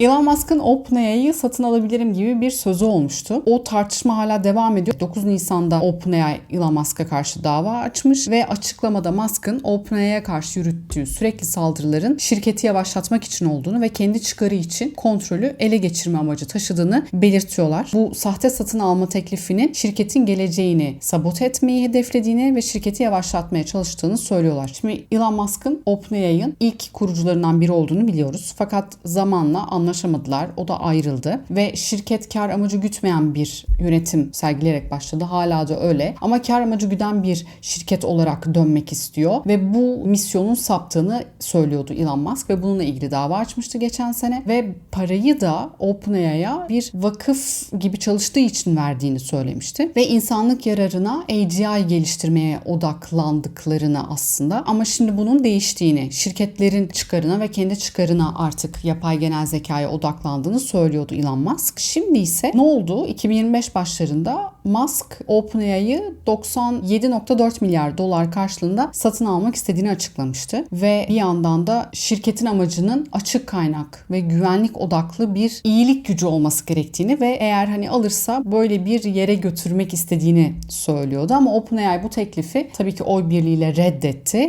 Elon Musk'ın OpenAI'yı satın alabilirim gibi bir sözü olmuştu. O tartışma hala devam ediyor. 9 Nisan'da OpenAI Elon Musk'a karşı dava açmış ve açıklamada Musk'ın OpenAI'ye karşı yürüttüğü sürekli saldırıların şirketi yavaşlatmak için olduğunu ve kendi çıkarı için kontrolü ele geçirme amacı taşıdığını belirtiyorlar. Bu sahte satın alma teklifinin şirketin geleceğini sabote etmeyi hedeflediğini ve şirketi yavaşlatmaya çalıştığını söylüyorlar. Şimdi Elon Musk'ın OpenAI'ın ilk kurucularından biri olduğunu biliyoruz. Fakat zamanla anlaşamadılar. O da ayrıldı ve şirket kar amacı gütmeyen bir yönetim sergileyerek başladı. Hala da öyle. Ama kar amacı güden bir şirket olarak dönmek istiyor ve bu misyonun saptığını söylüyordu Elon Musk ve bununla ilgili dava açmıştı geçen sene ve parayı da OpenAI'ya bir vakıf gibi çalıştığı için verdiğini söylemişti ve insanlık yararına AGI geliştirmeye odaklandıklarını aslında ama şimdi bunun değiştiğini, şirketlerin çıkarına ve kendi çıkarına artık yapay genel zekaya odaklandığını söylüyordu Elon Musk. Şimdi ise ne oldu? 2025 başlarında Musk OpenAI'yı 97.4 milyar dolar karşılığında satın almak istediğini açıklamıştı ve bir yandan da şirketin amacının açık kaynak ve güvenlik odaklı bir iyilik gücü olması gerektiğini ve eğer hani alırsa böyle bir yere götürmek istediğini söylüyordu ama OpenAI bu teklifi tabii ki oy birliğiyle reddetti